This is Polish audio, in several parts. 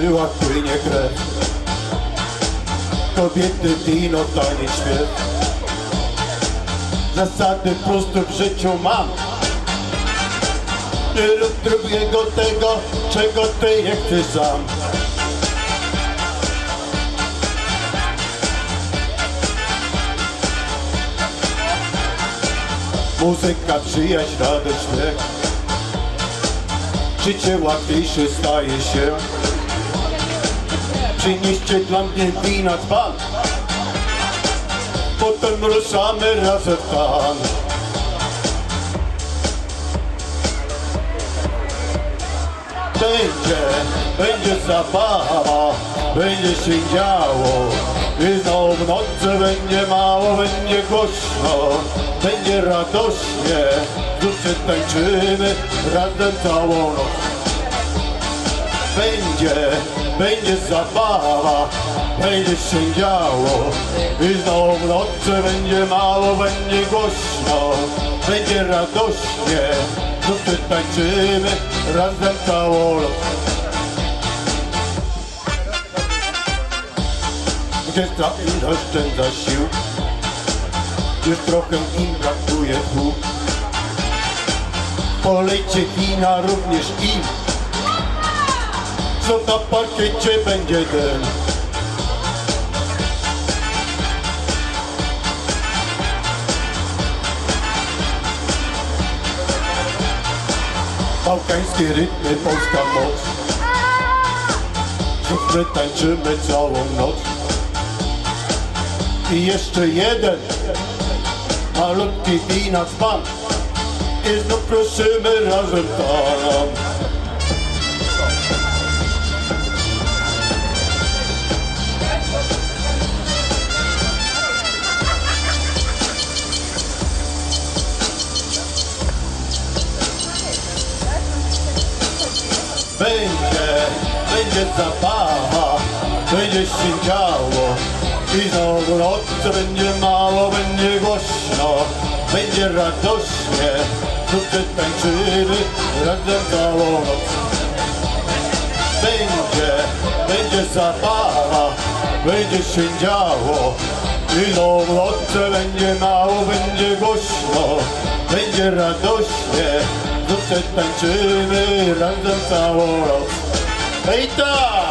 Żyłach płynie krew. Kobiety, wino, tanie śpiew. Zasady proste w życiu mam. Nie rób drugiego tego, czego ty nie chcesz sam. Muzyka, przyjaźń, radość, śmiech. Życie łatwiejsze staje się Przynieście dla mnie wina dzban. Potem ruszamy razem w Będzie, będzie zabawa, będzie się działo. I znowu w nocy będzie mało, będzie głośno. Będzie radośnie, wkrótce tańczymy razem całą noc. Będzie, będzie zabawa, będzie się działo i znowu w nocy będzie mało, będzie głośno, będzie radośnie, wkrótce tańczymy razem całą noc. Orkiestra im oszczędza sił, już trochę im brakuje tchu. Polejcie wina również im, co na parkiecie będzie ten. Bałkańskie rytmy, polska moc. Znów tańczymy całą noc. I jeszcze jeden malutki wina dzban. I znów prosimy razem tam. Zabawa, będzie się działo. I znowu nocy będzie mało, będzie głośno Będzie radośnie, wkrótce tańczymy razem całą noc. Będzie, będzie zabawa, będzie się działo. I znowu nocy będzie mało, będzie głośno Będzie radośnie, wkrótce tańczymy razem całą noc Eita!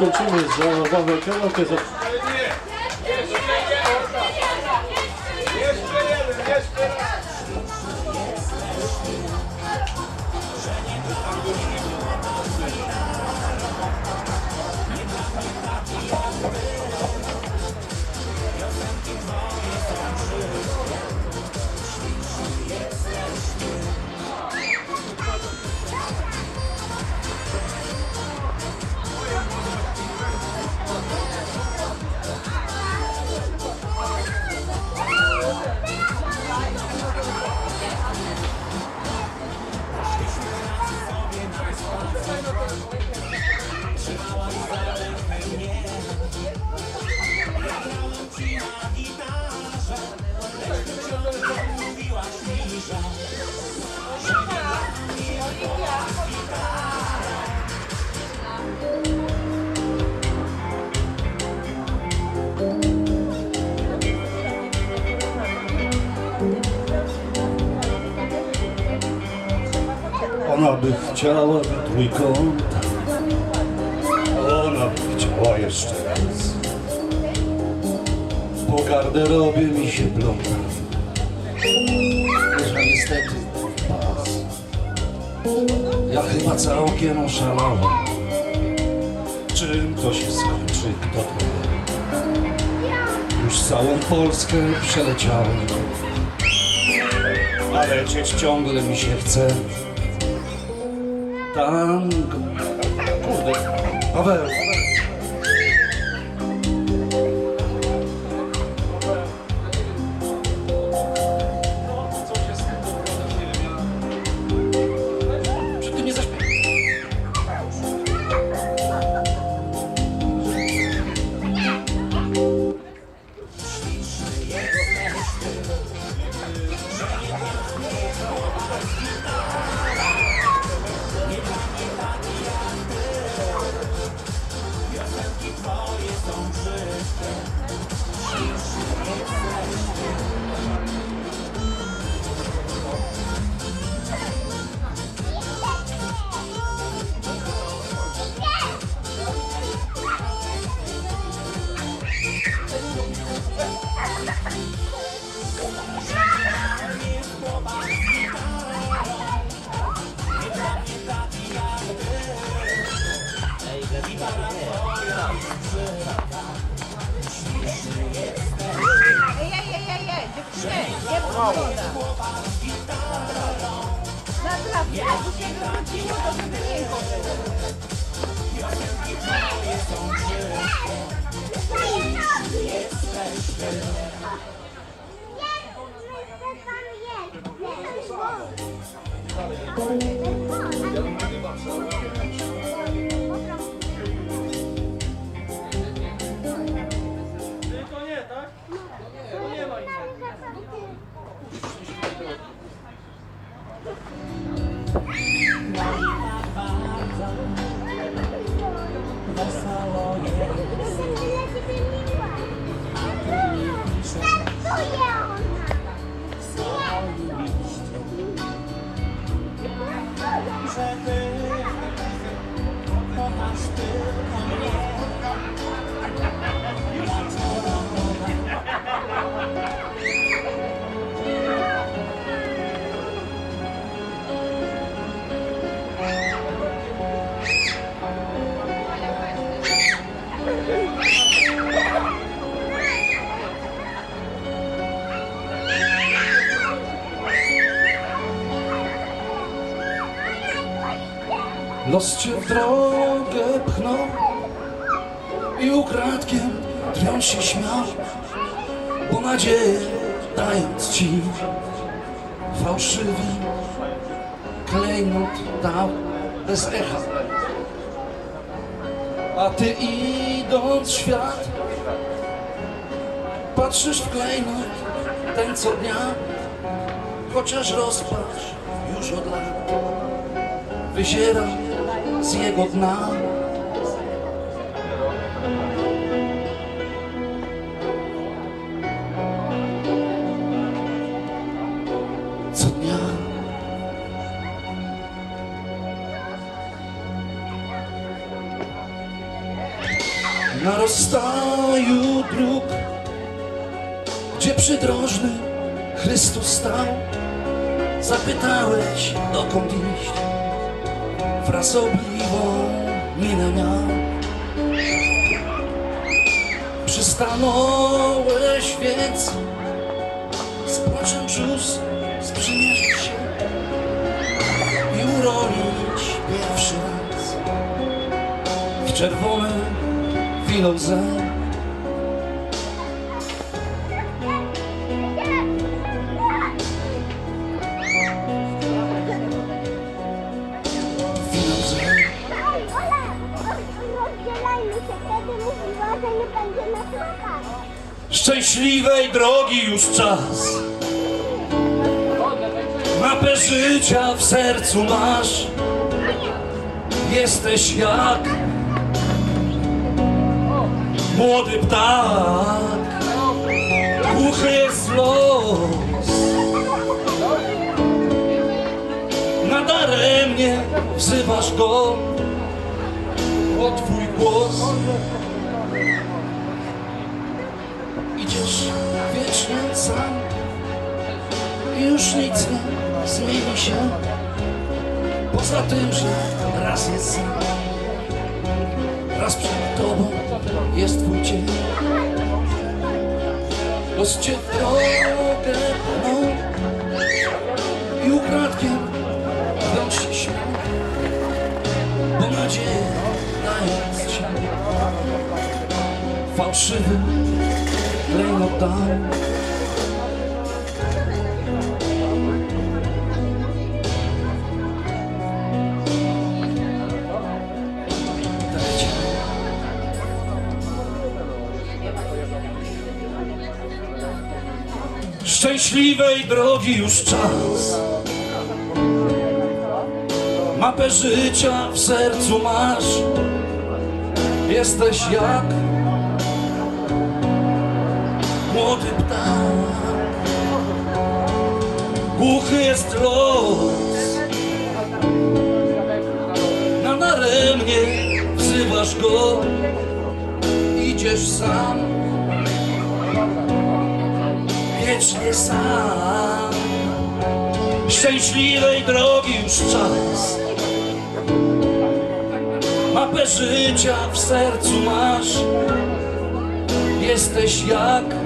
skończymy z Janowawem Pionokiem. Ona by chciała trójkąt Ona by chciała jeszcze raz. Po garderobie mi się pląta niestety Ja chyba całkiem oszalałem Czym to się skończy, kto to wie Już całą Polskę przeleciałem A lecieć ciągle mi się chce Tango. Kurde. Paweł. Czy Los cię w drogę pchnął i ukradkiem drwiąc się śmiał, bo nadzieję dając ci fałszywy klejnot dał bez echa. A ty idąc świat, patrzysz w klejnot ten co dnia, chociaż rozpacz już od lat wyziera z jego dna. Na rozstaju dróg, gdzie przydrożny Chrystus stał, zapytałeś dokąd iść, frasobliwą minę miał. Przystanąłeś więc, z płaczem czus sprzymierzyć się i uronić pierwszy raz w czerwone wino. Szczęśliwej drogi już czas. Mapę życia w sercu masz. Jesteś jak młody ptak. Głuchy jest los. Nadaremnie wzywasz go o twój głos. Idziesz wiecznie sam już nic nie zmieni się. Poza tym, że raz jest sam Raz przed tobą jest twój cień Los cię w drogę pchnął I ukradkiem wziąć się śmiał Bo nadzieję dając ci. Fałszywy Szczęśliwej drogi już czas. Mapę życia w sercu masz. Jesteś jak młody ptak. Głuchy jest los, na daremnie wzywasz go, idziesz sam, wiecznie sam. Szczęśliwej drogi już czas, mapę życia w sercu masz, jesteś jak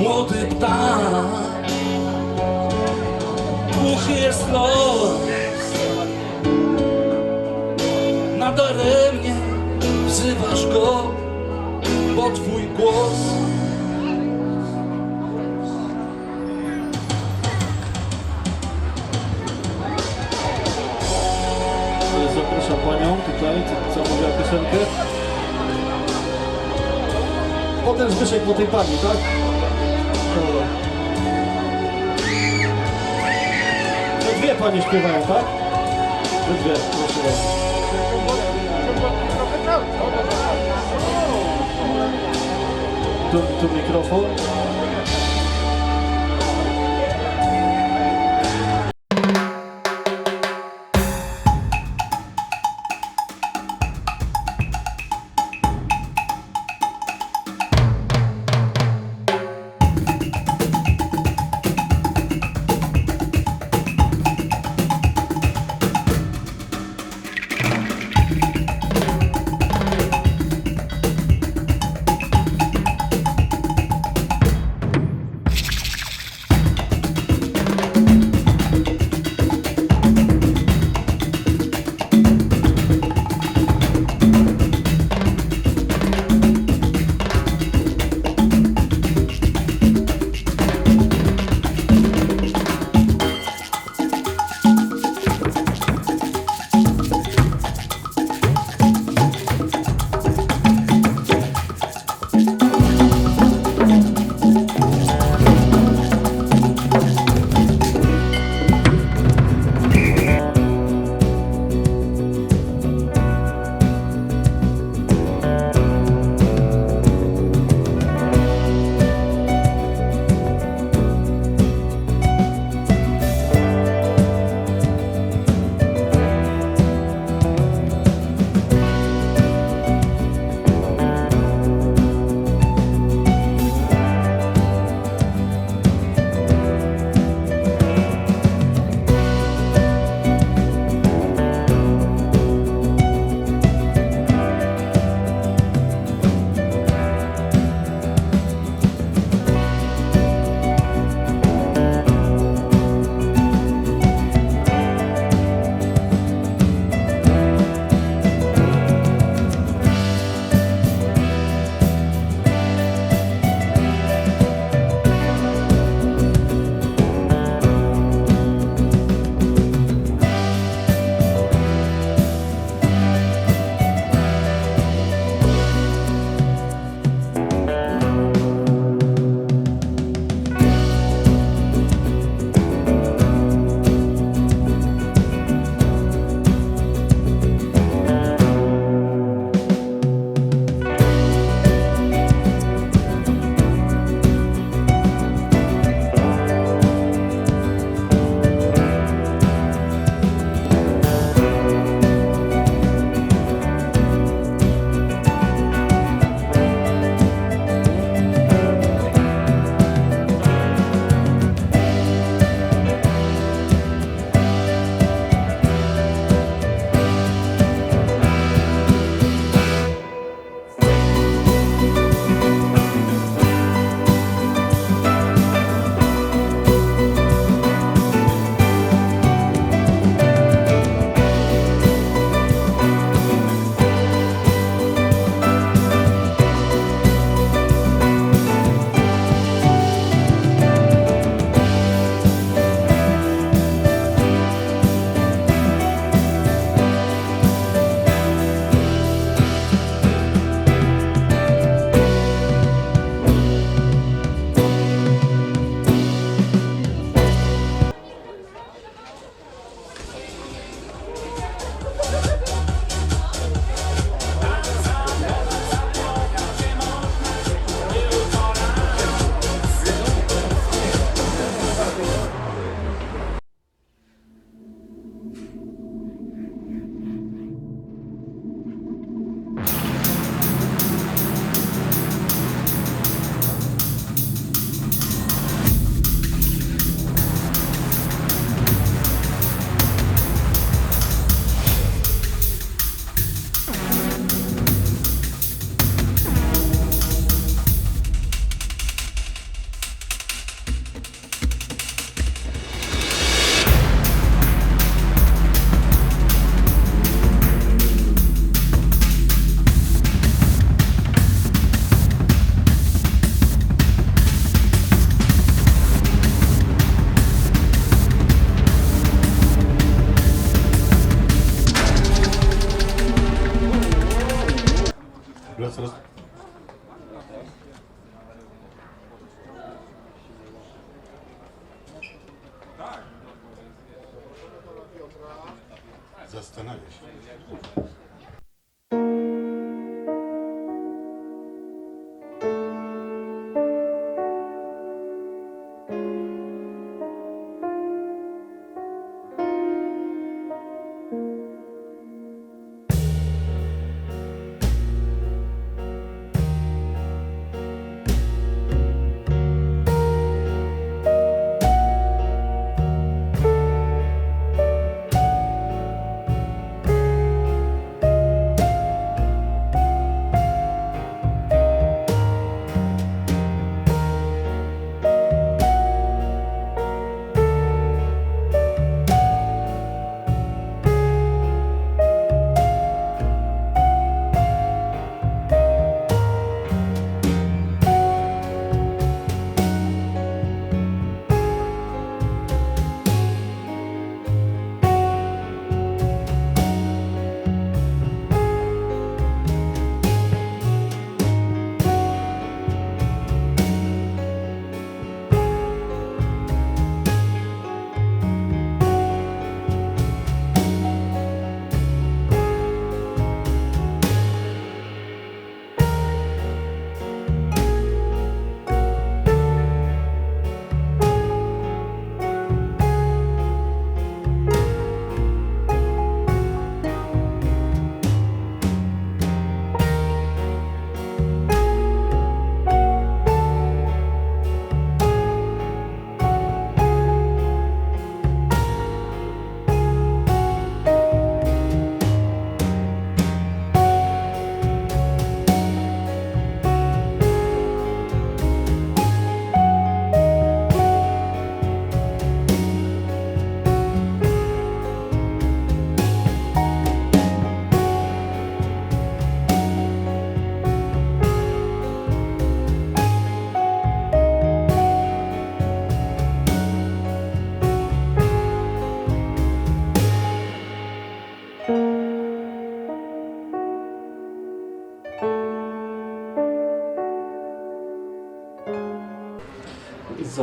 młody ptak. Głuchy jest los, nadaremnie wzywasz go, bo twój głos Zapraszam panią tutaj, co mówiła piosenkę. Potem Zbyszek po tej pani, tak? Dobra. To dwie panie śpiewają, tak? To dwie, proszę bardzo. Tu, tu mikrofon.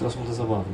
Zapraszam do zabawy.